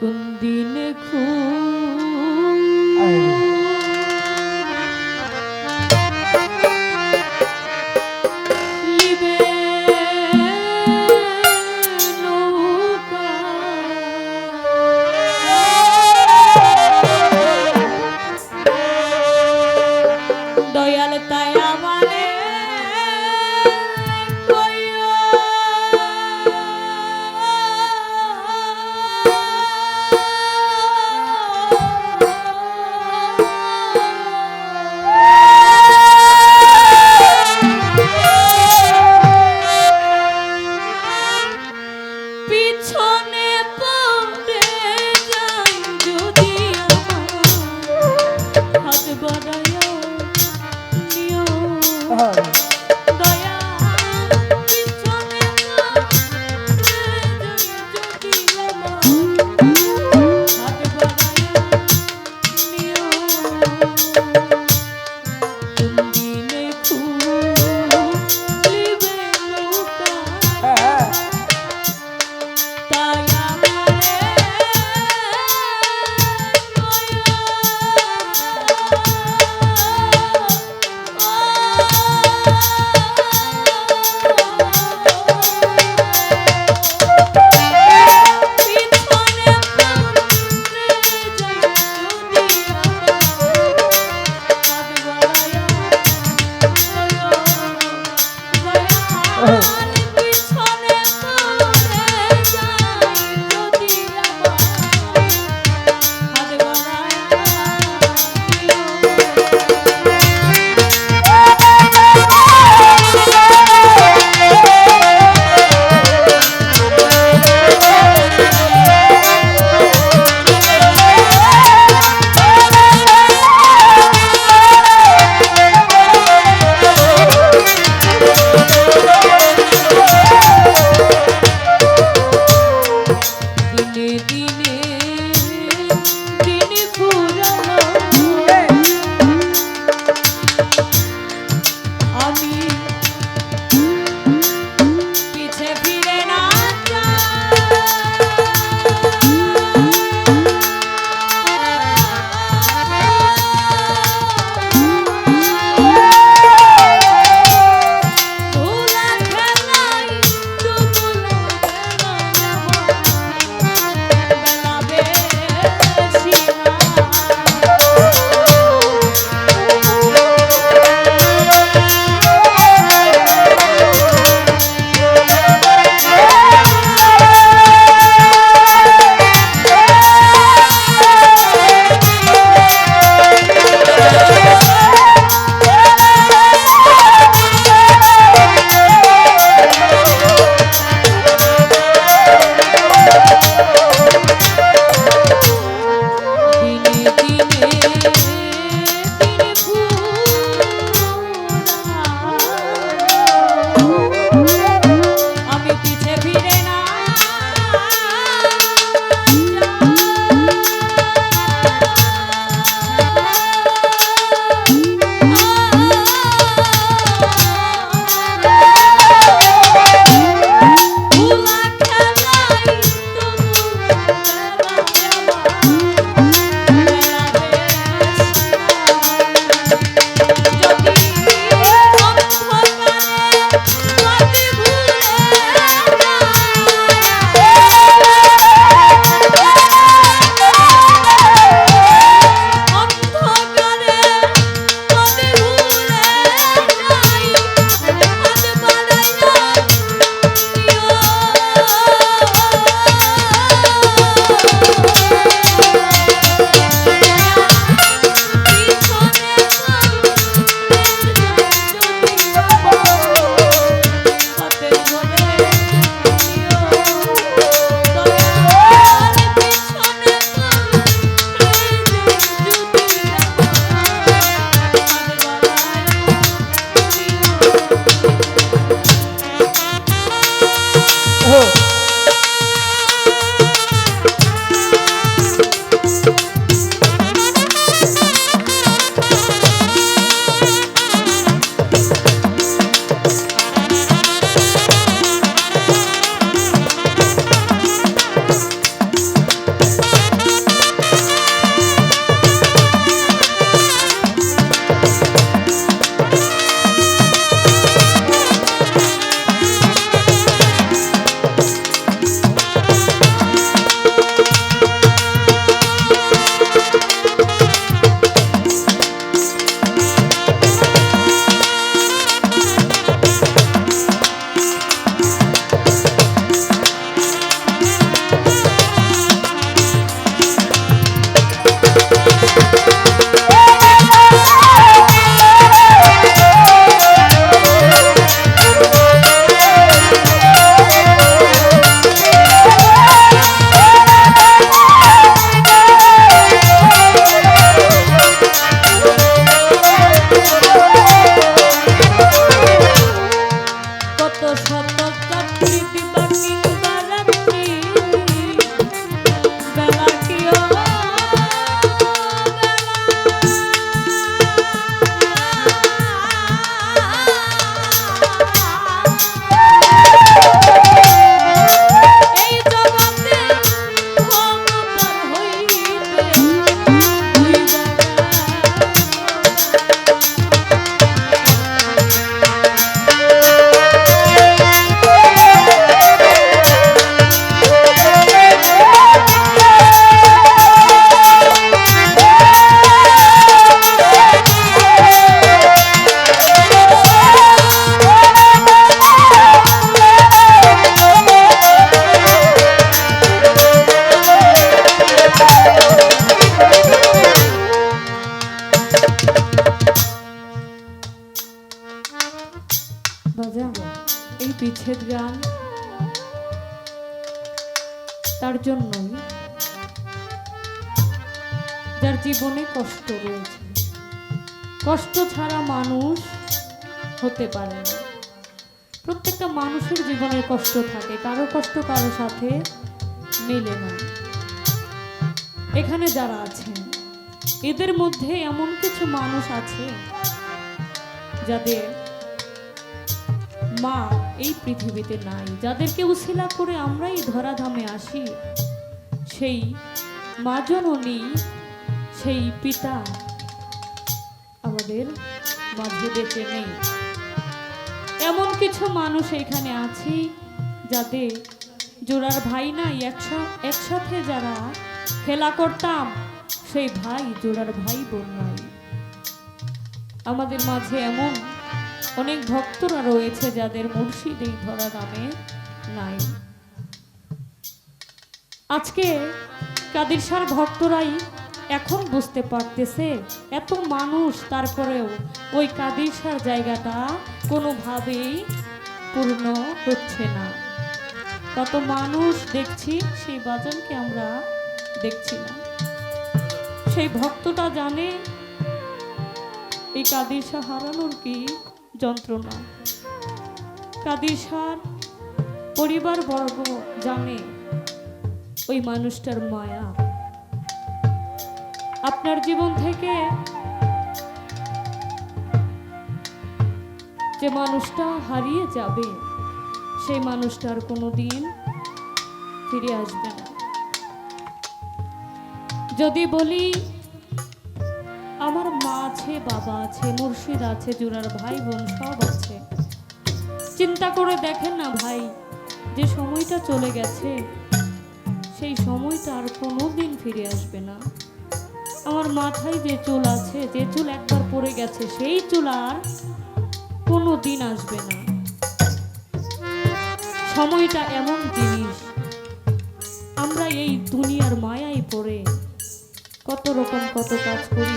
কোন দিনে हो গান তার জন্যই যার জীবনে কষ্ট রয়েছে। কষ্ট ছাড়া মানুষ হতে পারে না। প্রত্যেকটা মানুষের জীবনে কষ্ট থাকে, কারও কষ্ট কারও সাথে মেলে না। এখানে যারা আছেন, এদের মধ্যে এমন কিছু মানুষ আছে যাদের মা এই পৃথিবীতে নাই। যাদেরকে উশিলা করে আমরাই ধরাধামে আসি, সেই মা জননী সেই পিতা আমাদের মাঝে বেঁচে নেই। এমন কিছু মানুষ এখানে আছে যাদের জোড়ার ভাই নাই, একসা- একসাথে যারা খেলা করতাম, সেই ভাই জোড়ার ভাই বোন নাই। আমাদের মাঝে এমন অনেক ভক্তরা রয়েছে যাদের মুর্শিদ এই ধরা নামে নাই। আজকে কাদির সার ভক্তরাই এখন বুঝতে পারতেছে, এত মানুষ তারপরেও ওই কাদির সার জায়গাটা কোনোভাবেই পূর্ণ হচ্ছে না। তত মানুষ দেখছি, সেই বাজানকে আমরা দেখছি না সেই ভক্তটা জানে, এই কাদির শাহ হারানোর কি যন্ত্রণা। কাদির শাহর পরিবার বর্গ জানে ওই মানুষটার মায়া। আপনার জীবন থেকে যে মানুষটা হারিয়ে যাবে, সেই মানুষটার কোনো দিন ফিরে আসবে না। যদি বলি আমার মা আছে, বাবা আছে, মুর্শিদ আছে জুরার ভাই বোন সব আছে। চিন্তা করে দেখেন না ভাই, যে সময়টা চলে গেছে, সেই সময়টা আর কোনো দিন ফিরে আসবে না। আমার মাথায় যে চুল আছে, যে চুল একবার পড়ে গেছে, সেই চুল আর কোনো দিন আসবে না। সময়টা এমন জিনিস, আমরা এই দুনিয়ার মায়ায় পড়ে, কত রকম কত কাজ করি।